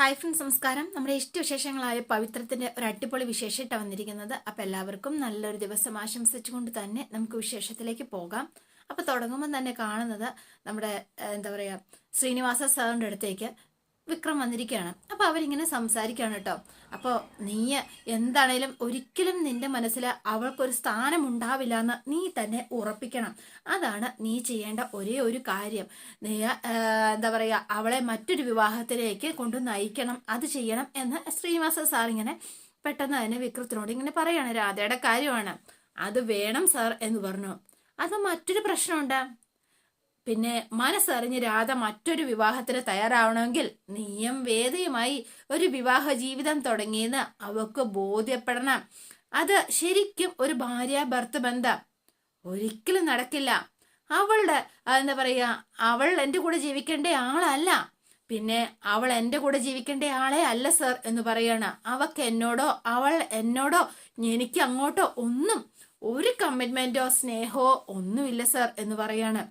Hi friends നമസ്കാരം നമ്മുടെ ഇഷ്ടവിശേഷങ്ങളായ പവിത്രത്തിന്റെ ഒരു അടിപൊളി വിശേഷമായിട്ട് വന്നിരിക്കുന്നത്. അപ്പൊ എല്ലാവർക്കും നല്ലൊരു ദിവസം ആശംസിച്ചുകൊണ്ട് തന്നെ നമുക്ക് വിശേഷത്തിലേക്ക് പോകാം. അപ്പൊ തുടങ്ങുമ്പോൾ തന്നെ കാണുന്നത് നമ്മുടെ എന്താ പറയാ ശ്രീനിവാസ സാറിന്റെ അടുത്തേക്ക്. വിക്രം വന്നിരിക്കുകയാണ്. അപ്പൊ അവരിങ്ങനെ സംസാരിക്കുകയാണ് കേട്ടോ. അപ്പോൾ നീ എന്താണേലും ഒരിക്കലും നിന്റെ മനസ്സിൽ അവൾക്കൊരു സ്ഥാനം ഉണ്ടാവില്ല എന്ന് നീ തന്നെ ഉറപ്പിക്കണം. അതാണ് നീ ചെയ്യേണ്ട ഒരേ ഒരു കാര്യം. നീ എന്താ പറയുക അവളെ മറ്റൊരു വിവാഹത്തിലേക്ക് കൊണ്ട് നയിക്കണം അത് ചെയ്യണം എന്ന് ശ്രീനിവാസ സാർ ഇങ്ങനെ പെട്ടെന്ന് തന്നെ വിക്രത്തിനോട് ഇങ്ങനെ പറയുകയാണ് രാധയുടെ കാര്യമാണ്. അത് വേണം സാർ എന്ന് പറഞ്ഞു. അത് മറ്റൊരു പ്രശ്നമുണ്ട്. പിന്നെ മനസ്സറിഞ്ഞ് രാധ മറ്റൊരു വിവാഹത്തിന് തയ്യാറാവണമെങ്കിൽ നീയും വേദയുമായി ഒരു വിവാഹ ജീവിതം തുടങ്ങിയെന്ന് അവക്ക് ബോധ്യപ്പെടണം. അത് ശരിക്കും ഒരു ഭാര്യ ഭർത്ത് ബന്ധം. ഒരിക്കലും നടക്കില്ല. അവളുടെ എന്താ പറയുക അവൾ എന്റെ കൂടെ ജീവിക്കേണ്ട ആളല്ല. പിന്നെ അവൾ എന്റെ കൂടെ ജീവിക്കേണ്ട ആളെ അല്ല സർ എന്ന് പറയാണ്. അവക്ക് എന്നോടോ അവൾ എന്നോടോ എനിക്ക് അങ്ങോട്ടോ ഒന്നും ഒരു കമ്മിറ്റ്മെന്റോ സ്നേഹമോ ഒന്നുമില്ല സർ എന്ന് പറയാണ്.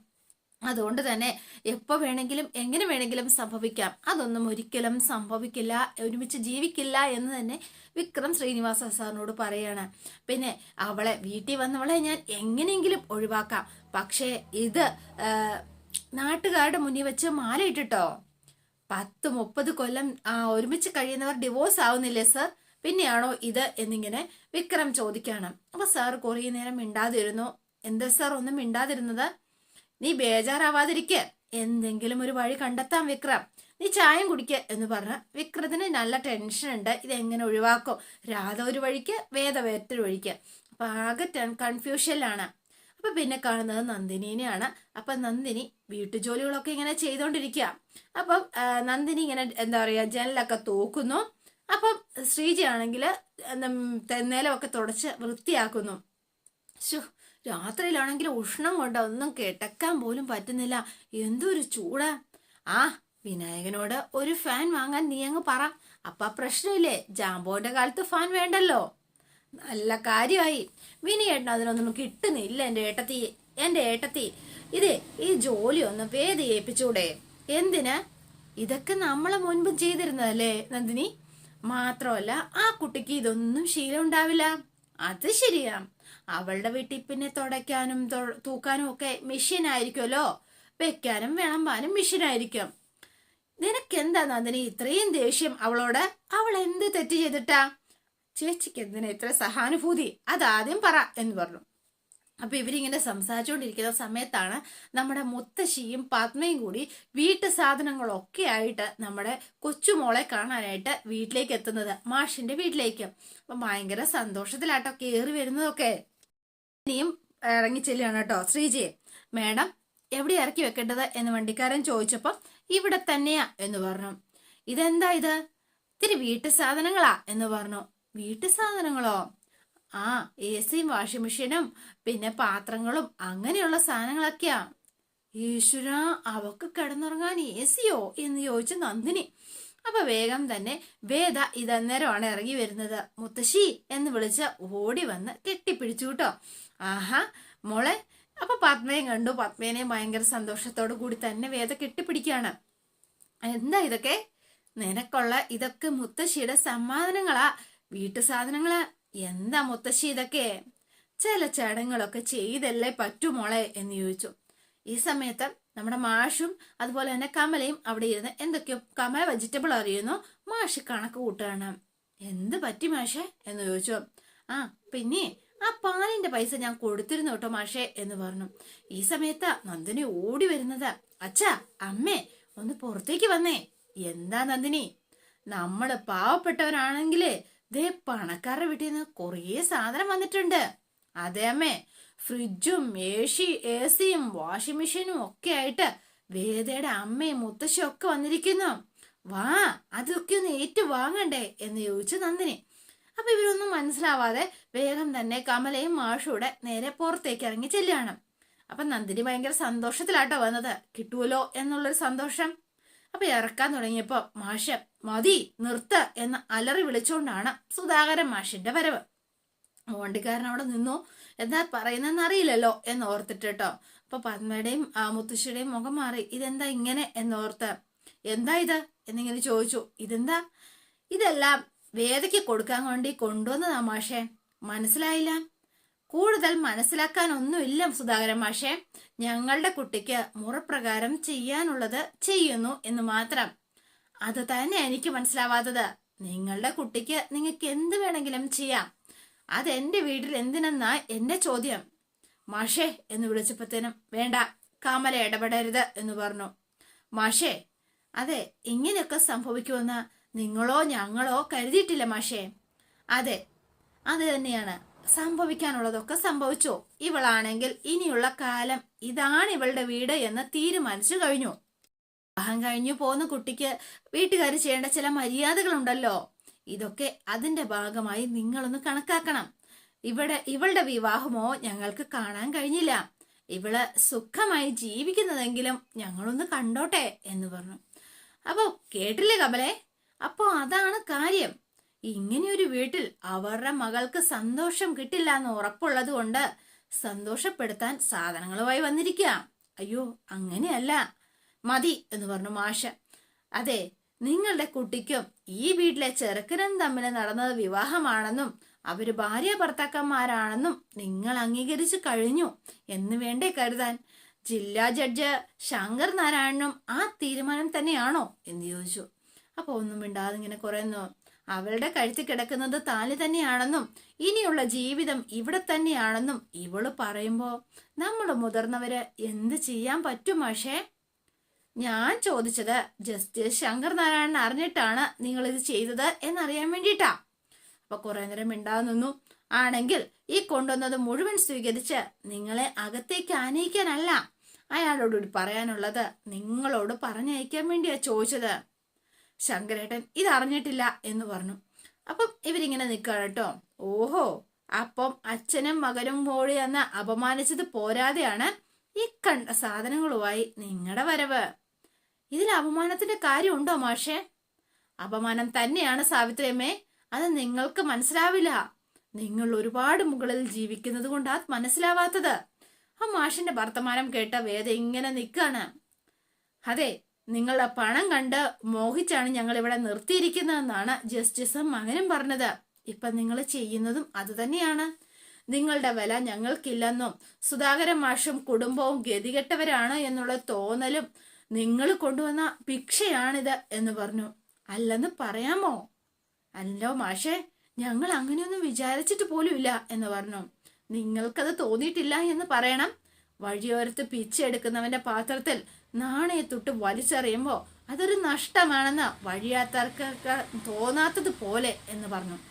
അതുകൊണ്ട് തന്നെ എപ്പോൾ വേണമെങ്കിലും എങ്ങനെ വേണമെങ്കിലും സംഭവിക്കാം. അതൊന്നും ഒരിക്കലും സംഭവിക്കില്ല ഒരുമിച്ച് ജീവിക്കില്ല എന്ന് തന്നെ വിക്രം ശ്രീനിവാസ സാറിനോട് പറയാണ്. പിന്നെ അവളെ വീട്ടിൽ വന്നവളെ ഞാൻ എങ്ങനെയെങ്കിലും ഒഴിവാക്കാം. പക്ഷേ ഇത് നാട്ടുകാരുടെ മുന്നിൽ വെച്ച് മാലയിട്ടിട്ടോ പത്ത് മുപ്പത് കൊല്ലം ആ, ഒരുമിച്ച് കഴിയുന്നവർ ഡിവോഴ്സ് ആവുന്നില്ലേ സർ പിന്നെയാണോ ഇത് എന്നിങ്ങനെ വിക്രം ചോദിക്കാണ്. അപ്പൊ സാർ കുറേ നേരം മിണ്ടാതിരുന്നു. എന്താ സാർ ഒന്നും മിണ്ടാതിരുന്നത്? നീ ബേജാറാവാതിരിക്ക. എന്തെങ്കിലും ഒരു വഴി കണ്ടെത്താം വിക്രം. നീ ചായം കുടിക്ക എന്ന് പറഞ്ഞ വിക്രത്തിന് നല്ല ടെൻഷൻ ഉണ്ട്. ഇതെങ്ങനെ ഒഴിവാക്കും? രാധ ഒരു വഴിക്ക് വേദ വേറൊരു വഴിക്ക്. അപ്പൊ ആകെ കൺഫ്യൂഷനിലാണ് അപ്പൊ പിന്നെ കാണുന്നത് നന്ദിനിനെയാണ്. അപ്പൊ നന്ദിനി വീട്ടുജോലികളൊക്കെ ഇങ്ങനെ ചെയ്തോണ്ടിരിക്കുക അപ്പം നന്ദിനി ഇങ്ങനെ എന്താ പറയാ ജനലൊക്കെ തൂക്കുന്നു. അപ്പം ശ്രീജി ആണെങ്കിൽ തെന്നേലമൊക്കെ തുടച്ച് വൃത്തിയാക്കുന്നു. ശോ രാത്രിയിലാണെങ്കിൽ ഉഷ്ണം കൊണ്ട് ഒന്നും കിടക്കാൻ പോലും പറ്റുന്നില്ല. എന്തൊരു ചൂടാ. ആ വിനായകനോട് ഒരു ഫാൻ വാങ്ങാൻ നീ അങ്ങ് പറ. അപ്പ പ്രശ്നമില്ലേ? ജാമ്പോന്റെ കാലത്ത് ഫാൻ വേണ്ടല്ലോ. നല്ല കാര്യമായി. വിനിയേട്ടൻ അതിനൊന്നും കിട്ടുന്നില്ല എന്റെ ഏട്ടത്തി എന്റെ ഏട്ടത്തി. ഇതേ ഈ ജോലി ഒന്ന് വേദി ഏൽപ്പിച്ചൂടെ. എന്തിന്? ഇതൊക്കെ നമ്മളെ മുൻപ് ചെയ്തിരുന്നതല്ലേ നന്ദിനി? മാത്രമല്ല ആ കുട്ടിക്ക് ഇതൊന്നും ശീലം ഉണ്ടാവില്ല. അത് ശരിയാ. അവളുടെ വീട്ടിൽ പിന്നെ തുടയ്ക്കാനും തൂക്കാനും ഒക്കെ മെഷീൻ ആയിരിക്കുമല്ലോ? വെക്കാനും വിളമ്പാനും മെഷീൻ ആയിരിക്കും. നിനക്കെന്താ നന്ദിനി? ഇത്രയും ദേഷ്യം അവളോട്? അവൾ എന്ത് തെറ്റ് ചെയ്തിട്ടാ? ചേച്ചിക്ക് എന്തിനാ ഇത്ര സഹാനുഭൂതി? അതാദ്യം പറ എന്ന് പറഞ്ഞു. അപ്പൊ ഇവരിങ്ങനെ സംസാരിച്ചുകൊണ്ടിരിക്കുന്ന സമയത്താണ് നമ്മുടെ മുത്തശ്ശിയും പത്മയും കൂടി വീട്ടു സാധനങ്ങളൊക്കെ ആയിട്ട് നമ്മുടെ കൊച്ചുമോളെ കാണാനായിട്ട് വീട്ടിലേക്ക് എത്തുന്നത്. മാഷിന്റെ വീട്ടിലേക്ക്. അപ്പൊ ഭയങ്കര സന്തോഷത്തിലാട്ടോ കേറി വരുന്നതൊക്കെ. ഇനിയും ഇറങ്ങി ചെല്ലുകയാണ് കേട്ടോ ശ്രീജിയെ. മേഡം എവിടെ ഇറക്കി വെക്കേണ്ടത്? എന്ന് വണ്ടിക്കാരൻ ചോദിച്ചപ്പം ഇവിടെ തന്നെയാ എന്ന് പറഞ്ഞു. ഇതെന്താ ഇത്? ഇത്തിരി വീട്ടു സാധനങ്ങളാ എന്ന് പറഞ്ഞു. വീട്ടു സാധനങ്ങളോ? ആ എ സിയും വാഷിംഗ് മെഷീനും പിന്നെ പാത്രങ്ങളും അങ്ങനെയുള്ള സാധനങ്ങളൊക്കെയാ. ഈശ്വര അവക്ക് കിടന്നുറങ്ങാൻ എ സിയോ എന്ന് ചോദിച്ചു നന്ദിനി. അപ്പൊ വേഗം തന്നെ വേദ ഇതന്നേരമാണ് ഇറങ്ങി വരുന്നത്. മുത്തശ്ശി എന്ന് വിളിച്ച് ഓടി വന്ന് കെട്ടിപ്പിടിച്ചു കേട്ടോ. ആഹാ മോളെ അപ്പൊ പത്മയും കണ്ടു. പത്മേനെയും ഭയങ്കര സന്തോഷത്തോടു കൂടി തന്നെ വേദ കെട്ടിപ്പിടിക്കുകയാണ്. എന്താ ഇതൊക്കെ? നിനക്കുള്ള ഇതൊക്കെ മുത്തശ്ശിയുടെ സമ്മാനങ്ങളാ. വീട്ടു സാധനങ്ങൾ. എന്താ മുത്തശ്ശി ഇതൊക്കെ? ചില ചടങ്ങുകളൊക്കെ ചെയ്തല്ലേ പറ്റുമോളെ എന്ന് ചോദിച്ചു. ഈ സമയത്ത് നമ്മുടെ മാഷും അതുപോലെ തന്നെ കമലയും അവിടെ ഇരുന്ന് എന്തൊക്കെയോ കമല വെജിറ്റബിൾ അറിയുന്നു മാഷ് കണക്ക് കൂട്ടുകയാണ്. എന്ത് പറ്റി മാഷേ? എന്ന് ചോദിച്ചു. ആ പിന്നെ ആ പാലിന്റെ പൈസ ഞാൻ കൊടുത്തിരുന്നു കേട്ടോ മാഷേ എന്ന് പറഞ്ഞു. ഈ സമയത്ത് നന്ദിനി ഓടി വരുന്നത് അച്ഛാ അമ്മേ ഒന്ന് പുറത്തേക്ക് വന്നേ. എന്താ നന്ദിനി? നമ്മൾ പാവപ്പെട്ടവരാണെങ്കിലേ ദേ പണക്കാരുടെ വീട്ടിൽ നിന്ന് കുറേ സാധനം വന്നിട്ടുണ്ട്. അതെ അമ്മേ ഫ്രിഡ്ജും ഏഷി എ സിയും വാഷിംഗ് മെഷീനും ഒക്കെ ആയിട്ട് വേദയുടെ അമ്മയും മുത്തശ്ശിയും ഒക്കെ വന്നിരിക്കുന്നു. വാ അതൊക്കെ ഒന്ന് ഏറ്റു വാങ്ങണ്ടേ എന്ന് ചോദിച്ചു നന്ദിനി. അപ്പൊ ഇവരൊന്നും മനസ്സിലാവാതെ വേഗം തന്നെ കമലയും മാഷൂടെ നേരെ പുറത്തേക്ക് ഇറങ്ങി ചെല്ലുകയാണ്. അപ്പൊ നന്ദിനി ഭയങ്കര സന്തോഷത്തിലാട്ടോ വന്നത്. കിട്ടുമല്ലോ എന്നുള്ളൊരു സന്തോഷം. അപ്പൊ ഇറക്കാൻ തുടങ്ങിയപ്പോ മാഷ് മതി നിർത്ത് എന്ന് അലറി വിളിച്ചുകൊണ്ടാണ് സുധാകരൻ മാഷിന്റെ വരവ്. വണ്ടിക്കാരൻ അവിടെ നിന്നു. എന്താ പറയുന്നതെന്ന് അറിയില്ലല്ലോ എന്ന് ഓർത്തിട്ട് കേട്ടോ. അപ്പൊ പത്മയുടെയും മുത്തശ്ശിയുടെയും മുഖം മാറി. ഇതെന്താ ഇങ്ങനെ? എന്നോർത്ത് എന്താ ഇത്? എന്നിങ്ങനെ ചോദിച്ചു. ഇതെന്താ? ഇതെല്ലാം വേദയ്ക്ക് കൊടുക്കാൻ വേണ്ടി കൊണ്ടുവന്നതാ മാഷേ. മനസ്സിലായില്ല? കൂടുതൽ മനസ്സിലാക്കാൻ ഒന്നുമില്ല സുധാകരൻ മാഷേ. ഞങ്ങളുടെ കുട്ടിക്ക് മുറപ്രകാരം ചെയ്യാനുള്ളത് ചെയ്യുന്നു എന്ന് മാത്രം. അത് തന്നെ എനിക്ക് മനസ്സിലാവാത്തത്. നിങ്ങളുടെ കുട്ടിക്ക് നിങ്ങൾക്ക് എന്ത് വേണമെങ്കിലും ചെയ്യാം. അത് എന്റെ വീട്ടിൽ എന്തിനെന്നാ എന്റെ ചോദ്യം. മാഷേ എന്ന് വിളിച്ചപ്പോഴത്തേനും വേണ്ട കാമല ഇടപെടരുത് എന്ന് പറഞ്ഞു. മാഷേ അതെ ഇങ്ങനെയൊക്കെ സംഭവിക്കുമെന്ന് നിങ്ങളോ ഞങ്ങളോ കരുതിയിട്ടില്ല മാഷേ. അതെ അത് തന്നെയാണ്. സംഭവിക്കാനുള്ളതൊക്കെ സംഭവിച്ചു. ഇവളാണെങ്കിൽ ഇനിയുള്ള കാലം ഇതാണ് ഇവളുടെ വീട് എന്ന് തീരുമാനിച്ചു കഴിഞ്ഞു. വിവാഹം കഴിഞ്ഞു പോകുന്ന കുട്ടിക്ക് വീട്ടുകാർ ചെയ്യേണ്ട ചില മര്യാദകളുണ്ടല്ലോ. ഇതൊക്കെ അതിന്റെ ഭാഗമായി നിങ്ങളൊന്ന് കണക്കാക്കണം. ഇവിടെ ഇവളുടെ വിവാഹമോ ഞങ്ങൾക്ക് കാണാൻ കഴിഞ്ഞില്ല. ഇവൾ സുഖമായി ജീവിക്കുന്നതെങ്കിലും ഞങ്ങളൊന്ന് കണ്ടോട്ടെ എന്ന് പറഞ്ഞു. അപ്പോ കേട്ടില്ലേ കമലെ? അപ്പോ അതാണ് കാര്യം. ഇങ്ങനെയൊരു വീട്ടിൽ അവരുടെ മകൾക്ക് സന്തോഷം കിട്ടില്ല എന്ന് ഉറപ്പുള്ളത് കൊണ്ട് സന്തോഷപ്പെടുത്താൻ സാധനങ്ങളുമായി വന്നിരിക്കുക. അയ്യോ അങ്ങനെയല്ല. മതി എന്ന് പറഞ്ഞു മാഷ. അതെ നിങ്ങളുടെ കുട്ടിക്കും ഈ വീട്ടിലെ ചെറുക്കനും തമ്മിൽ നടന്നത് വിവാഹമാണെന്നും അവർ ഭാര്യ ഭർത്താക്കന്മാരാണെന്നും നിങ്ങൾ അംഗീകരിച്ചു കഴിഞ്ഞു എന്ന് വേണ്ടേ കരുതാൻ. ജില്ലാ ജഡ്ജ് ശങ്കർ നാരായണനും ആ തീരുമാനം തന്നെയാണോ എന്ന് ചോദിച്ചു. അപ്പൊ ഒന്നും മിണ്ടാതെ ഇങ്ങനെ കുറയുന്നു. അവളുടെ കഴുത്തി കിടക്കുന്നത് താലി തന്നെയാണെന്നും ഇനിയുള്ള ജീവിതം ഇവിടെ തന്നെയാണെന്നും ഇവൾ പറയുമ്പോ നമ്മൾ മുതിർന്നവര് എന്ത് ചെയ്യാൻ പറ്റും പക്ഷേ ഞാൻ ചോദിച്ചത് ജസ്റ്റിസ് ശങ്കർ നാരായണൻ അറിഞ്ഞിട്ടാണ് നിങ്ങൾ ഇത് ചെയ്തത് എന്നറിയാൻ വേണ്ടിയിട്ടാ. അപ്പൊ കുറെ നേരം മിണ്ടാതെ നിന്നു. ആണെങ്കിൽ ഈ കൊണ്ടുവന്നത് മുഴുവൻ സ്വീകരിച്ച് നിങ്ങളെ അകത്തേക്ക് ആനയിക്കാനല്ല. അയാളോട് പറയാനുള്ളത് നിങ്ങളോട് പറഞ്ഞയക്കാൻ വേണ്ടിയാ ചോദിച്ചത്. ശങ്കരേട്ടൻ ഇത് അറിഞ്ഞിട്ടില്ല എന്ന് പറഞ്ഞു. അപ്പം ഇവരിങ്ങനെ നിൽക്കുകയാണ് ഓഹോ അപ്പം അച്ഛനും മകനും മോളി എന്ന് അപമാനിച്ചത് പോരാതെയാണ്. ഈ കണ്ട സാധനങ്ങളുമായി നിങ്ങളുടെ വരവ്. ഇതിൽ അപമാനത്തിന്റെ കാര്യമുണ്ടോ മാഷെ? അപമാനം തന്നെയാണ് സാവിത്രിയമ്മേ. അത് നിങ്ങൾക്ക് മനസ്സിലാവില്ല. നിങ്ങൾ ഒരുപാട് മുകളിൽ ജീവിക്കുന്നത് കൊണ്ട് മനസ്സിലാവാത്തത്. ആ മാഷിന്റെ വർത്തമാനം കേട്ട വേദ ഇങ്ങനെ നിൽക്കാണ് അതെ നിങ്ങളുടെ പണം കണ്ട് മോഹിച്ചാണ് ഞങ്ങൾ ഇവിടെ നിർത്തിയിരിക്കുന്നതെന്നാണ് ജസ്റ്റിസും മകനും പറഞ്ഞത്. ഇപ്പൊ നിങ്ങൾ ചെയ്യുന്നതും അതുതന്നെയാണ് നിങ്ങളുടെ വില ഞങ്ങൾക്കില്ലെന്നും സുധാകരൻ മാഷും കുടുംബവും ഗതികെട്ടവരാണ് എന്നുള്ള തോന്നലും നിങ്ങൾ കൊണ്ടുവന്ന ഭിക്ഷയാണിത് എന്ന് പറഞ്ഞു. അല്ലെന്ന് പറയാമോ? അല്ലോ മാഷേ ഞങ്ങൾ അങ്ങനെയൊന്നും വിചാരിച്ചിട്ട് പോലുമില്ല എന്ന് പറഞ്ഞു. നിങ്ങൾക്കത് തോന്നിയിട്ടില്ല എന്ന് പറയണം. വഴിയോരത്ത് പിച്ചെടുക്കുന്നവന്റെ പാത്രത്തിൽ നാണയത്തൊട്ട് വലിച്ചെറിയുമ്പോ അതൊരു നഷ്ടമാണെന്ന് വഴിയാത്തർക്കൊക്കെ തോന്നാത്തത് പോലെ എന്ന് പറഞ്ഞു.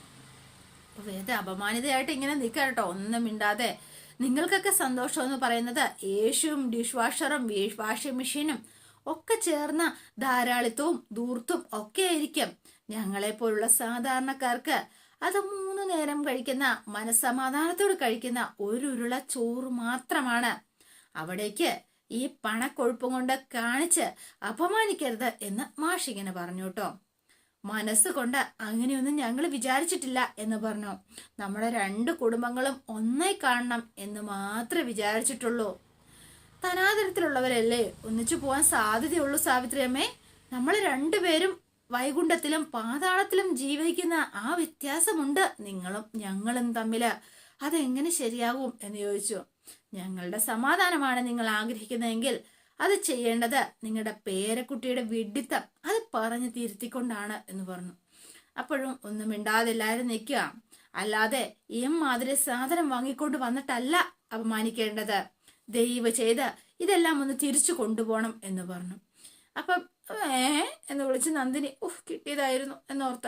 വേദ അപമാനിതയായിട്ട് ഇങ്ങനെ നിൽക്കുക കേട്ടോ. ഒന്നും മിണ്ടാതെ. നിങ്ങൾക്കൊക്കെ സന്തോഷം എന്ന് പറയുന്നത് യേശുവും ഡിഷ് വാഷറും വാഷിംഗ് മെഷീനും ഒക്കെ ചേർന്ന ധാരാളിത്തവും ദൂർത്തും ഒക്കെ ആയിരിക്കും ഞങ്ങളെ പോലുള്ള സാധാരണക്കാർക്ക്. അത് മൂന്ന് നേരം കഴിക്കുന്ന മനസ്സമാധാനത്തോട് കഴിക്കുന്ന ഒരു ഉരുള ചോറ് മാത്രമാണ്. അവിടേക്ക് ഈ പണക്കൊഴുപ്പും കൊണ്ട് കാണിച്ച് അപമാനിക്കരുത് എന്ന് മാഷിങ്ങനെ പറഞ്ഞു കേട്ടോ. മനസ്സുകൊണ്ട് അങ്ങനെയൊന്നും ഞങ്ങൾ വിചാരിച്ചിട്ടില്ല എന്ന് പറഞ്ഞു. നമ്മുടെ രണ്ട് കുടുംബങ്ങളും ഒന്നായി കാണണം എന്ന് മാത്രമേ വിചാരിച്ചിട്ടുള്ളൂ. തനാതരത്തിലുള്ളവരല്ലേ? ഒന്നിച്ചു പോവാൻ സാധ്യതയുള്ളൂ സാവിത്രി അമ്മേ. നമ്മൾ രണ്ടുപേരും വൈകുണ്ഠത്തിലും പാതാളത്തിലും ജീവിക്കുന്ന ആ വ്യത്യാസമുണ്ട് നിങ്ങളും ഞങ്ങളും തമ്മിൽ. അതെങ്ങനെ ശരിയാകും എന്ന് ചോദിച്ചു. ഞങ്ങളുടെ സമാധാനമാണ് നിങ്ങൾ ആഗ്രഹിക്കുന്നതെങ്കിൽ അത് ചെയ്യേണ്ടത് നിങ്ങളുടെ പേരക്കുട്ടിയുടെ വിഡിത്തം. അത് പറഞ്ഞു തിരുത്തിക്കൊണ്ടാണ് എന്ന് പറഞ്ഞു. അപ്പോഴും ഒന്നും മിണ്ടാതെ എല്ലാവരും നിൽക്കുക. അല്ലാതെ ഈ മാതിരി സാധനം വാങ്ങിക്കൊണ്ട് വന്നിട്ടല്ല അപമാനിക്കേണ്ടത്. ദൈവ ചെയ്ത് ഇതെല്ലാം ഒന്ന് തിരിച്ചു കൊണ്ടുപോകണം എന്ന് പറഞ്ഞു. അപ്പം ഏ എന്ന് വിളിച്ച് നന്ദിനി ഉഫ് കിട്ടിയതായിരുന്നു എന്നോർത്ത.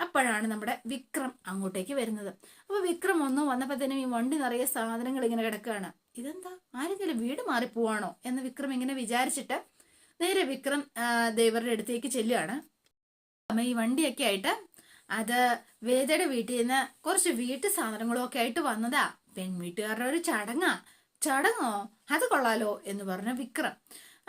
അപ്പോഴാണ് നമ്മുടെ വിക്രം അങ്ങോട്ടേക്ക് വരുന്നത്. അപ്പൊ വിക്രം ഒന്നും വന്നപ്പോഴത്തേനും ഈ വണ്ടി നിറയെ സാധനങ്ങൾ ഇങ്ങനെ കിടക്കുകയാണ്. ഇതെന്താ? ആരെങ്കിലും വീട് മാറിപ്പോവാണോ എന്ന് വിക്രം ഇങ്ങനെ വിചാരിച്ചിട്ട് നേരെ വിക്രം ദേവരുടെ അടുത്തേക്ക് ചെല്ലുകയാണ് അമ്മ ഈ വണ്ടിയൊക്കെ ആയിട്ട് അത് വേദയുടെ വീട്ടിൽ നിന്ന് കുറച്ച് വീട്ടു സാധനങ്ങളൊക്കെ ആയിട്ട് വന്നതാ. പെൺവീട്ടുകാരുടെ ഒരു ചടങ്ങാ. ചടങ്ങോ? അത് കൊള്ളാലോ എന്ന് പറഞ്ഞ വിക്രം.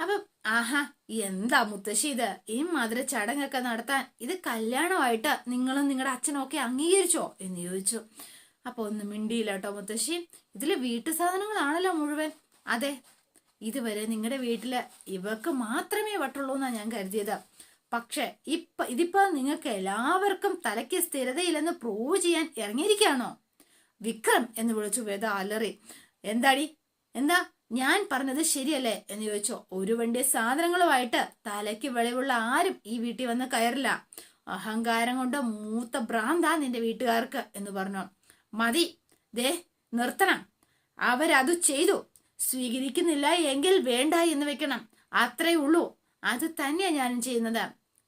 അപ്പം ആഹാ എന്താ മുത്തശ്ശി ഇത്? ഈ മാതിരി ചടങ്ങൊക്കെ നടത്താൻ ഇത് കല്യാണമായിട്ട് നിങ്ങളും നിങ്ങളുടെ അച്ഛനും ഒക്കെ അംഗീകരിച്ചോ എന്ന് ചോദിച്ചു. അപ്പൊ ഒന്നും മിണ്ടിയില്ല കേട്ടോ മുത്തശ്ശി. ഇതിൽ വീട്ടു സാധനങ്ങളാണല്ലോ മുഴുവൻ. അതെ ഇതുവരെ നിങ്ങളുടെ വീട്ടിൽ ഇവക്ക് മാത്രമേ വട്ടുള്ളൂ എന്നാ ഞാൻ കരുതിയത്. പക്ഷെ ഇപ്പൊ ഇതിപ്പോ നിങ്ങൾക്ക് എല്ലാവർക്കും തലയ്ക്ക് സ്ഥിരതയില്ലെന്ന് പ്രൂവ് ചെയ്യാൻ ഇറങ്ങിയിരിക്കുകയാണോ? വിക്രം എന്ന് വിളിച്ചു വേദ അലറി. എന്താടി? എന്താ? ഞാൻ പറഞ്ഞത് ശരിയല്ലേ? എന്ന് ചോദിച്ചു. ഒരു വണ്ടി സാധനങ്ങളുമായിട്ട് തലയ്ക്ക് വെളിവുള്ള ആരും ഈ വീട്ടിൽ വന്ന് കയറില്ല. അഹങ്കാരം കൊണ്ട് മൂത്ത ഭ്രാന്താ നിന്റെ വീട്ടുകാർക്ക് എന്ന് പറഞ്ഞു. മതി. ദേ നിർത്തണം. അവരതു ചെയ്തു. സ്വീകരിക്കുന്നില്ല എങ്കിൽ വേണ്ട എന്ന് വെക്കണം. അത്രേ ഉള്ളൂ. അത് തന്നെയാ ഞാനും ചെയ്യുന്നത്.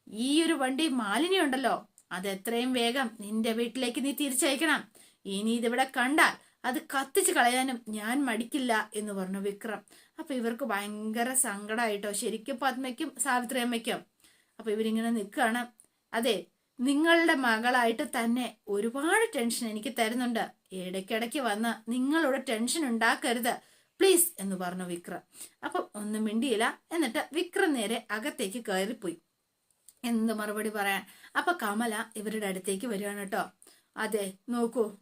ഈ ഒരു വണ്ടി മാലിന്യം ഉണ്ടല്ലോ അത് എത്രയും വേഗം നിന്റെ വീട്ടിലേക്ക് നീ തിരിച്ചയക്കണം. ഇനി ഇതിവിടെ കണ്ടാൽ അത് കത്തിച്ച് കളയാനും ഞാൻ മടിക്കില്ല എന്ന് പറഞ്ഞു വിക്രം. അപ്പൊ ഇവർക്ക് ഭയങ്കര സങ്കടമായിട്ടോ ശരിക്കും പത്മയ്ക്കും സാവിത്രി അമ്മയ്ക്കും അപ്പൊ ഇവരിങ്ങനെ നിൽക്കുകയാണ്. അതെ നിങ്ങളുടെ മകളായിട്ട് തന്നെ ഒരുപാട് ടെൻഷൻ എനിക്ക് തരുന്നുണ്ട്. ഇടയ്ക്കിടയ്ക്ക് വന്ന് നിങ്ങളുടെ ടെൻഷൻ ഉണ്ടാക്കരുത്. പ്ലീസ് എന്ന് പറഞ്ഞു വിക്ര. അപ്പം ഒന്നും മിണ്ടിയില്ല. എന്നിട്ട് വിക്ര നേരെ അകത്തേക്ക് കയറിപ്പോയി. എന്ത് മറുപടി പറയാൻ? അപ്പൊ കമല ഇവരുടെ അടുത്തേക്ക് വരികയാണ് കേട്ടോ. അതെ നോക്കൂ.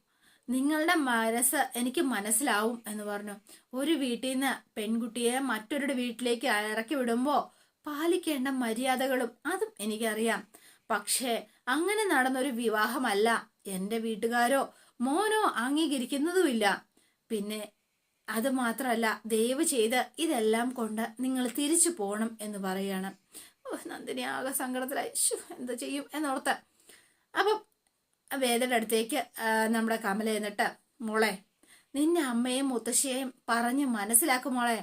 നിങ്ങളുടെ മനസ്സ് എനിക്ക് മനസ്സിലാവും എന്ന് പറഞ്ഞു. ഒരു വീട്ടിൽ നിന്ന് പെൺകുട്ടിയെ മറ്റൊരുടെ വീട്ടിലേക്ക് ഇറക്കി വിടുമ്പോ പാലിക്കേണ്ട മര്യാദകളും അതും എനിക്കറിയാം. പക്ഷേ അങ്ങനെ നടന്നൊരു വിവാഹമല്ല. എന്റെ വീട്ടുകാരോ മോനോ അംഗീകരിക്കുന്നതുമില്ല. പിന്നെ അത് മാത്രമല്ല ദയവ് ചെയ്ത് ഇതെല്ലാം കൊണ്ട് നിങ്ങൾ തിരിച്ചു പോകണം എന്ന് പറയാണ്. നന്ദിനി ആകെ സങ്കടത്തിലായി. എന്താ ചെയ്യും എന്നോർത്ത്. അപ്പം വേദയുടെ അടുത്തേക്ക് നമ്മുടെ കമല എന്നിട്ട് മോളെ നിന്റെ അമ്മയും മുത്തശ്ശിയെയും പറഞ്ഞ് മനസ്സിലാക്കും മോളെ.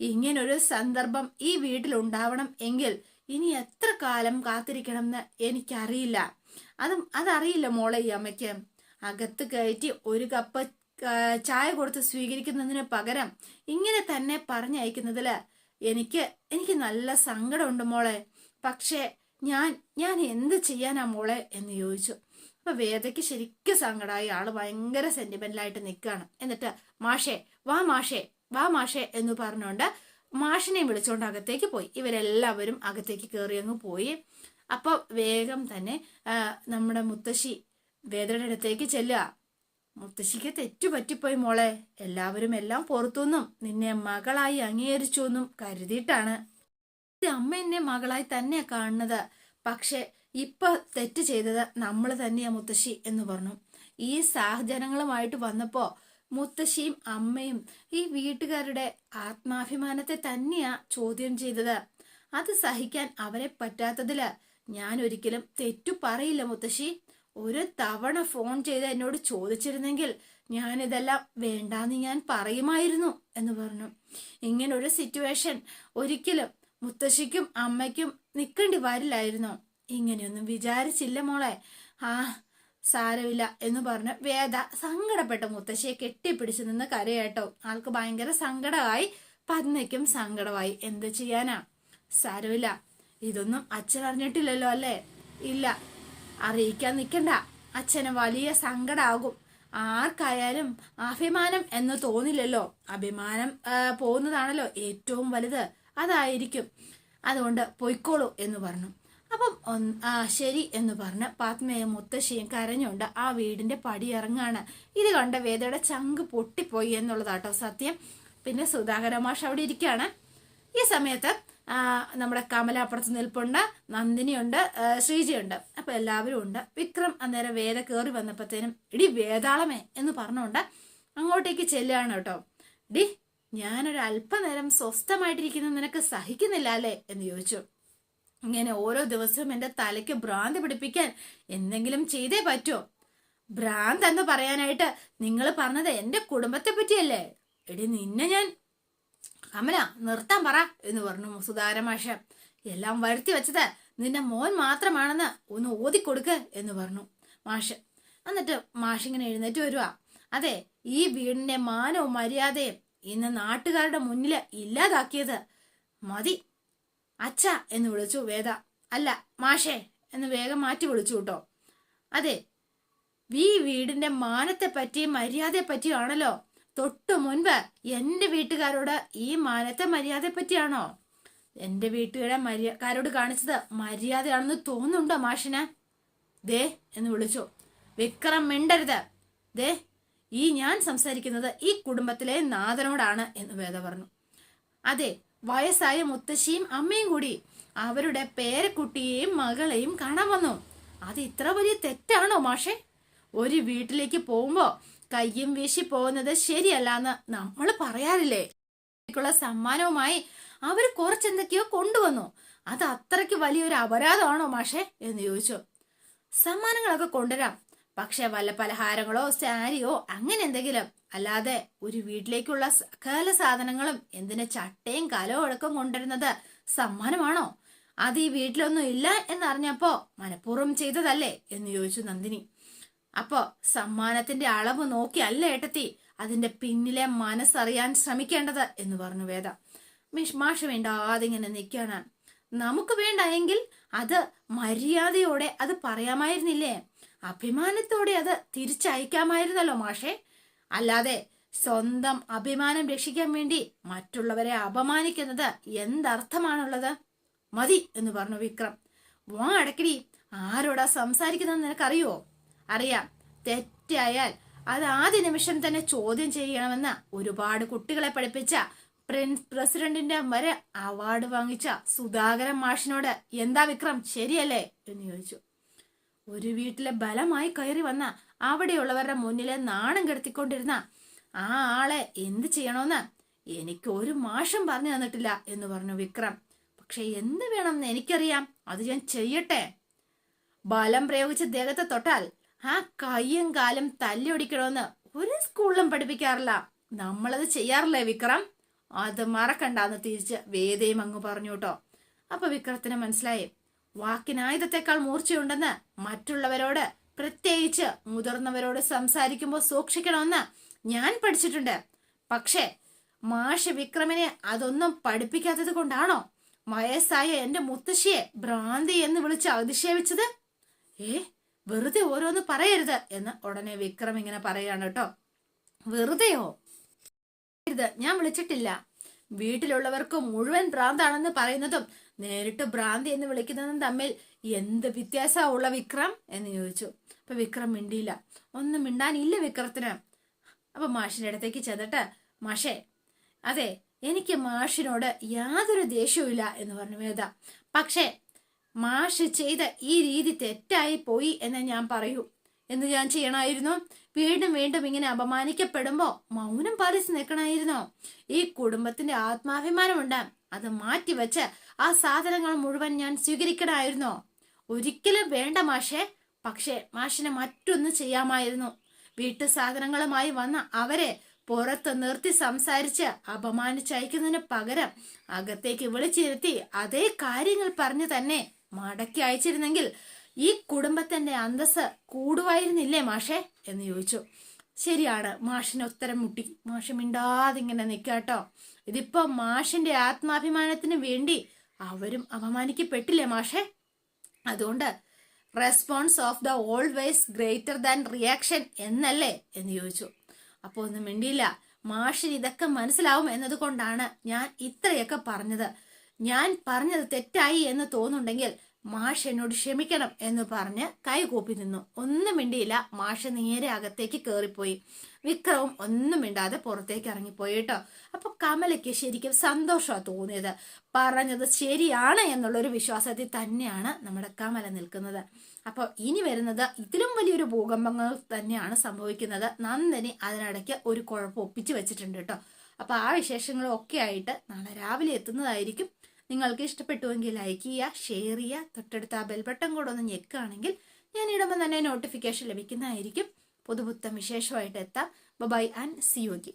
ഇങ്ങനൊരു സന്ദർഭം ഈ വീട്ടിൽ ഉണ്ടാവണം എങ്കിൽ ഇനി എത്ര കാലം കാത്തിരിക്കണം എന്ന് എനിക്കറിയില്ല. അതും അതറിയില്ല മോളെ ഈ അമ്മയ്ക്ക്. അകത്ത് കയറ്റി ഒരു കപ്പ് ചായ കൊടുത്ത് സ്വീകരിക്കുന്നതിന് പകരം ഇങ്ങനെ തന്നെ പറഞ്ഞയക്കുന്നതിൽ എനിക്ക് എനിക്ക് നല്ല സങ്കടമുണ്ട് മോളെ. പക്ഷേ ഞാൻ ഞാൻ എന്ത് ചെയ്യാനാ മോളെ എന്ന് ചോദിച്ചു. അപ്പൊ വേദയ്ക്ക് ശരിക്കും സങ്കടമായി ആൾ ഭയങ്കര സെന്റിമെന്റലായിട്ട് നിൽക്കുകയാണ് എന്നിട്ട് മാഷേ വാ മാഷേ വാ മാഷേ എന്ന് പറഞ്ഞുകൊണ്ട് മാഷിനെ വിളിച്ചുകൊണ്ട് അകത്തേക്ക് പോയി. ഇവരെല്ലാവരും അകത്തേക്ക് കയറി അങ്ങ് പോയി. അപ്പോൾ വേഗം തന്നെ നമ്മുടെ മുത്തശ്ശി വേദയുടെ അടുത്തേക്ക് ചെല്ലുക. മുത്തശ്ശിക്ക് തെറ്റുപറ്റിപ്പോയി മോളെ. എല്ലാവരും എല്ലാം പുറത്തുനിന്നും നിന്നെ മകളായി അംഗീകരിച്ചു എന്നും കരുതിയിട്ടാണ് അമ്മ എന്നെ മകളായി തന്നെയാ കാണുന്നത്. പക്ഷെ ഇപ്പൊ തെറ്റ് ചെയ്തത് നമ്മൾ തന്നെയാ മുത്തശ്ശി എന്ന് പറഞ്ഞു. ഈ സാഹചര്യങ്ങളുമായിട്ട് വന്നപ്പോ മുത്തശ്ശിയും അമ്മയും ഈ വീട്ടുകാരുടെ ആത്മാഭിമാനത്തെ തന്നെയാ ചോദ്യം ചെയ്തത്. അത് സഹിക്കാൻ അവരെ പറ്റാത്തതിൽ ഞാൻ ഒരിക്കലും തെറ്റു പറയില്ല മുത്തശ്ശി. ഒരു തവണ ഫോൺ ചെയ്ത് എന്നോട് ചോദിച്ചിരുന്നെങ്കിൽ ഞാനിതെല്ലാം വേണ്ടാന്ന് ഞാൻ പറയുമായിരുന്നു എന്ന് പറഞ്ഞു. ഇങ്ങനൊരു സിറ്റുവേഷൻ ഒരിക്കലും മുത്തശ്ശിക്കും അമ്മയ്ക്കും നിൽക്കേണ്ടി വരില്ലായിരുന്നു. ഇങ്ങനെയൊന്നും വിചാരിച്ചില്ല മോളെ. ആ സാരമില്ല എന്ന് പറഞ്ഞ് വേദ സങ്കടപ്പെട്ട മുത്തശ്ശിയെ കെട്ടിപ്പിടിച്ചു നിന്ന് കരയേട്ടോ. ആൾക്ക് ഭയങ്കര സങ്കടമായി പത്മയ്ക്കും സങ്കടമായി. എന്ത് ചെയ്യാനാ? സാരമില്ല. ഇതൊന്നും അച്ഛൻ അറിഞ്ഞിട്ടില്ലല്ലോ അല്ലേ? ഇല്ല. അറിയിക്കാൻ നിൽക്കണ്ട. അച്ഛന് വലിയ സങ്കടാകും. ആർക്കായാലും അഭിമാനം എന്ന് തോന്നില്ലല്ലോ. അഭിമാനം പോകുന്നതാണല്ലോ ഏറ്റവും വലുത്. അതായിരിക്കും. അതുകൊണ്ട് പൊയ്ക്കോളൂ എന്ന് പറഞ്ഞു. അപ്പം ശരി എന്ന് പറഞ്ഞ് പാത്മയും മുത്തശ്ശിയും കരഞ്ഞുകൊണ്ട് ആ വീടിന്റെ പടി ഇറങ്ങാണ്. ഇത് കണ്ട വേദയുടെ ചങ്ക് പൊട്ടിപ്പോയി എന്നുള്ളതാട്ടോ സത്യം. പിന്നെ സുധാകര മാഷ് അവിടെ ഇരിക്കുകയാണ്. ഈ സമയത്ത് നമ്മുടെ കമല അപ്പുറത്ത് നിൽപ്പുണ്ട് നന്ദിനിയുണ്ട് ശ്രീജിയുണ്ട്. അപ്പൊ എല്ലാവരും ഉണ്ട്. വിക്രം അന്നേരം വേദ കയറി വന്നപ്പോഴത്തേനും ഇടി വേതാളമേ എന്ന് പറഞ്ഞുകൊണ്ട് അങ്ങോട്ടേക്ക് ചെല്ലുകയാണ് കേട്ടോ. ഡി ഞാനൊരു അല്പനേരം സ്വസ്ഥമായിട്ടിരിക്കുന്ന നിനക്ക് സഹിക്കുന്നില്ല അല്ലേ? എന്ന് ചോദിച്ചു. ഇങ്ങനെ ഓരോ ദിവസവും എന്റെ തലയ്ക്ക് ഭ്രാന്ത് പിടിപ്പിക്കാൻ എന്തെങ്കിലും ചെയ്തേ പറ്റുമോ ഭ്രാന്ത് എന്ന് പറയാനായിട്ട് നിങ്ങൾ പറഞ്ഞത് എന്റെ കുടുംബത്തെ പറ്റിയല്ലേ എടി നിന്നെ ഞാൻ കമല നിർത്താൻ പറ എന്ന് പറഞ്ഞു സുധാരമാഷ എല്ലാം വരുത്തി വെച്ചത് നിന്റെ മോൻ മാത്രമാണെന്ന് ഒന്ന് ഓതിക്കൊടുക്ക് എന്ന് പറഞ്ഞു മാഷ്. എന്നിട്ട് മാഷിങ്ങനെ എഴുന്നേറ്റ് വരുക അതെ ഈ വീടിന്റെ മാനവും മര്യാദയും ഇന്ന് നാട്ടുകാരുടെ മുന്നിൽ ഇല്ലാതാക്കിയത് മതി. അച്ഛ എന്ന് വിളിച്ചു വേദ. അല്ല മാഷേ എന്ന് വേഗം മാറ്റി വിളിച്ചു കേട്ടോ. അതെ ഈ വീടിന്റെ മാനത്തെ പറ്റിയും മര്യാദയെ പറ്റിയും ആണല്ലോ തൊട്ടു മുൻപ് എന്റെ വീട്ടുകാരോട് ഈ മാനത്തെ മര്യാദയെ പറ്റിയാണോ എന്റെ വീട്ടുകാരെ മര്യാദക്കാരോട് കാണിച്ചത് മര്യാദയാണെന്ന് തോന്നുന്നുണ്ടോ മാഷിന്? ദേ എന്ന് വിളിച്ചു. വിക്രം മിണ്ടരുത്. ദേ ഈ ഞാൻ സംസാരിക്കുന്നത് ഈ കുടുംബത്തിലെ നാഥനോടാണ് എന്ന് വേദ പറഞ്ഞു. അതെ വയസ്സായ മുത്തശ്ശിയും അമ്മയും കൂടി അവരുടെ പേരക്കുട്ടിയെയും മകളെയും കാണാൻ വന്നു. അത് ഇത്ര വലിയ തെറ്റാണോ മാഷെ? ഒരു വീട്ടിലേക്ക് പോകുമ്പോ കയ്യും വീശി പോകുന്നത് ശരിയല്ലാന്ന് നമ്മൾ പറയാറില്ലേ? സമ്മാനവുമായി അവർ കുറച്ചെന്തൊക്കെയോ കൊണ്ടുവന്നു. അത് അത്രയ്ക്ക് വലിയൊരു അപരാധമാണോ മാഷേ? എന്ന് ചോദിച്ചു. സമ്മാനങ്ങളൊക്കെ കൊണ്ടുവരാം. പക്ഷെ വല്ല പലഹാരങ്ങളോ സാരിയോ അങ്ങനെ എന്തെങ്കിലും. അല്ലാതെ ഒരു വീട്ടിലേക്കുള്ള സകല സാധനങ്ങളും എന്തിന് ചട്ടയും കലവും അടക്കം കൊണ്ടുവരുന്നത് സമ്മാനമാണോ? അത് ഈ വീട്ടിലൊന്നും ഇല്ല എന്നറിഞ്ഞപ്പോ മനഃപൂർവം ചെയ്തതല്ലേ? എന്ന് ചോദിച്ചു നന്ദിനി. അപ്പോ സമ്മാനത്തിന്റെ അളവ് നോക്കി അല്ല ഏട്ടത്തി അതിന്റെ പിന്നിലെ മനസ്സറിയാൻ ശ്രമിക്കേണ്ടത് എന്ന് പറഞ്ഞു വേദ. മിഷ്മാഷ വേണ്ടാതെ വേണ്ട നിൽക്കുകയാണ്. നമുക്ക് വേണ്ട എങ്കിൽ അത് മര്യാദയോടെ അത് പറയാമായിരുന്നില്ലേ? അഭിമാനത്തോടെ അത് തിരിച്ചയക്കാമായിരുന്നല്ലോ മാഷേ. അല്ലാതെ സ്വന്തം അഭിമാനം രക്ഷിക്കാൻ വേണ്ടി മറ്റുള്ളവരെ അപമാനിക്കുന്നത് എന്തർത്ഥമാണുള്ളത്? മതി എന്ന് പറഞ്ഞു വിക്രം. വാ അടക്കടി. ആരോടാ സംസാരിക്കുന്നത് നിനക്കറിയോ അറിയാം. തെറ്റായാൽ അത് ആദ്യ നിമിഷം തന്നെ ചോദ്യം ചെയ്യണമെന്ന് ഒരുപാട് കുട്ടികളെ പഠിപ്പിച്ച പ്രിൻസ് പ്രസിഡന്റിന്റെ വരെ അവാർഡ് വാങ്ങിച്ച സുധാകരൻ മാഷിനോട് എന്താ വിക്രം ശരിയല്ലേ? എന്ന് ചോദിച്ചു. ഒരു വീട്ടിലെ ബലമായി കയറി വന്ന അവിടെയുള്ളവരുടെ മുന്നിലെ നാണം കെടുത്തിക്കൊണ്ടിരുന്ന ആ ആളെ എന്ത് ചെയ്യണമെന്ന് എനിക്ക് ഒരു മാഷം പറഞ്ഞു തന്നിട്ടില്ല എന്ന് പറഞ്ഞു വിക്രം. പക്ഷെ എന്ത് വേണമെന്ന് എനിക്കറിയാം. അത് ഞാൻ ചെയ്യട്ടെ? ബലം പ്രയോഗിച്ച് ദേഹത്തെ തൊട്ടാൽ ആ കയ്യും കാലും തല്ലിയൊടിക്കണമെന്ന് ഒരു സ്കൂളിലും പഠിപ്പിക്കാറില്ല. നമ്മളത് ചെയ്യാറില്ലേ വിക്രം? അത് മറക്കണ്ടാന്ന് തിരിച്ച് വേദയും അങ്ങ് പറഞ്ഞു കേട്ടോ. അപ്പൊ വിക്രത്തിന് മനസ്സിലായി. വാക്കിനായുധത്തെക്കാൾ മൂർച്ചയുണ്ടെന്ന് മറ്റുള്ളവരോട് പ്രത്യേകിച്ച് മുതിർന്നവരോട് സംസാരിക്കുമ്പോൾ സൂക്ഷിക്കണമെന്ന് ഞാൻ പഠിച്ചിട്ടുണ്ട്. പക്ഷേ മാഷ് വിക്രമിനെ അതൊന്നും പഠിപ്പിക്കാത്തത് കൊണ്ടാണോ? വയസ്സായ എന്റെ മുത്തശ്ശിയെ ഭ്രാന്തി എന്ന് വിളിച്ച് അധിക്ഷേപിച്ചത് ഏ വെറുതെ ഓരോന്ന് പറയരുത് എന്ന് ഉടനെ വിക്രം ഇങ്ങനെ പറയാണ് കേട്ടോ. വെറുതെയോ? ഞാൻ വിളിച്ചിട്ടില്ല. വീട്ടിലുള്ളവർക്ക് മുഴുവൻ ഭ്രാന്താണെന്ന് പറയുന്നതും നേരിട്ട് ഭ്രാന്തി എന്ന് വിളിക്കുന്നതും തമ്മിൽ എന്ത് വ്യത്യാസമുള്ള വിക്രം എന്ന് ചോദിച്ചു. അപ്പൊ വിക്രം മിണ്ടിയില്ല. ഒന്നും മിണ്ടാനില്ല വിക്രത്തിന്. അപ്പൊ മാഷിന്റെ അടുത്തേക്ക് ചെന്നിട്ട് മാഷേ അതെ എനിക്ക് മാഷിനോട് യാതൊരു ദേഷ്യവുമില്ല എന്ന് പറഞ്ഞു വേദ പക്ഷേ മാഷ് ചെയ്ത ഈ രീതി തെറ്റായി പോയി എന്ന് ഞാൻ പറയൂ. എന്ന് ഞാൻ ചെയ്യണമായിരുന്നു. വീണ്ടും വീണ്ടും ഇങ്ങനെ അപമാനിക്കപ്പെടുമ്പോ മൗനം പാലിച്ച് നിൽക്കണമായിരുന്നോ ഈ കുടുംബത്തിന്റെ ആത്മാഭിമാനമുണ്ട് അത് മാറ്റിവെച്ച് ആ സാധനങ്ങൾ മുഴുവൻ ഞാൻ സ്വീകരിക്കണമായിരുന്നോ. ഒരിക്കലും വേണ്ട മാഷെ. പക്ഷേ മാഷിനെ മറ്റൊന്ന് ചെയ്യാമായിരുന്നു. വീട്ടു സാധനങ്ങളുമായി വന്ന അവരെ പുറത്ത് നിർത്തി സംസാരിച്ച് അപമാനിച്ചയക്കുന്നതിന് പകരം അകത്തേക്ക് വിളിച്ചിരുത്തി അതേ കാര്യങ്ങൾ പറഞ്ഞു തന്നെ മടക്കി അയച്ചിരുന്നെങ്കിൽ ഈ കുടുംബത്തിന്റെ അന്തസ് കൂടുവായിരുന്നില്ലേ മാഷെ? എന്ന് ചോദിച്ചു. ശരിയാണ് മാഷിന് ഉത്തരം മുട്ടി. മാഷ് മിണ്ടാതിങ്ങനെ നിൽക്കാട്ടോ ഇതിപ്പോ മാഷിന്റെ ആത്മാഭിമാനത്തിന് വേണ്ടി അവരും അപമാനിക്കപ്പെട്ടില്ലേ മാഷെ? അതുകൊണ്ട് response of the always greater than reaction എന്നല്ലേ? എന്ന് ചോദിച്ചു. അപ്പോൾ ഒന്നും മിണ്ടിയില്ല. മാഷിന് ഇതൊക്കെ മനസ്സിലാവും എന്നതുകൊണ്ടാണ് ഞാൻ ഇത്രയൊക്കെ പറഞ്ഞത്. ഞാൻ പറഞ്ഞത് തെറ്റായി എന്ന് തോന്നുന്നുണ്ടെങ്കിൽ മാഷ് എന്നോട് ക്ഷമിക്കണം എന്ന് പറഞ്ഞ് കൈകൂപ്പി നിന്നു. ഒന്നും മിണ്ടിയില്ല. മാഷ് നേരെ അകത്തേക്ക് കയറിപ്പോയി വിക്രവും ഒന്നും മിണ്ടാതെ പുറത്തേക്ക് ഇറങ്ങിപ്പോയി കേട്ടോ. അപ്പൊ കമലയ്ക്ക് ശരിക്കും സന്തോഷമാണ് തോന്നിയത്. പറഞ്ഞത് ശരിയാണ് എന്നുള്ളൊരു വിശ്വാസത്തിൽ തന്നെയാണ് നമ്മുടെ കമല നിൽക്കുന്നത്. അപ്പോൾ ഇനി വരുന്നത് ഇതിലും വലിയൊരു ഭൂകമ്പങ്ങൾ തന്നെയാണ് സംഭവിക്കുന്നത്. നന്ദനി അതിനിടയ്ക്ക് ഒരു കുഴപ്പം ഒപ്പിച്ചു വെച്ചിട്ടുണ്ട് കേട്ടോ. അപ്പൊ ആ വിശേഷങ്ങളൊക്കെ ആയിട്ട് നാളെ രാവിലെ എത്തുന്നതായിരിക്കും നിങ്ങൾക്ക് ഇഷ്ടപ്പെട്ടുവെങ്കിൽ ലൈക്ക് ചെയ്യുക ഷെയർ ചെയ്യുക തൊട്ടടുത്ത ആ ബെൽബട്ടൺ കൂടെ ഒന്ന് ഞെക്കുകയാണെങ്കിൽ ഞാൻ ഇടുമ്പോൾ തന്നെ നോട്ടിഫിക്കേഷൻ ലഭിക്കുന്നതായിരിക്കും. പുതുപുത്തം വിശേഷമായിട്ട് എത്താം. By and C Yogi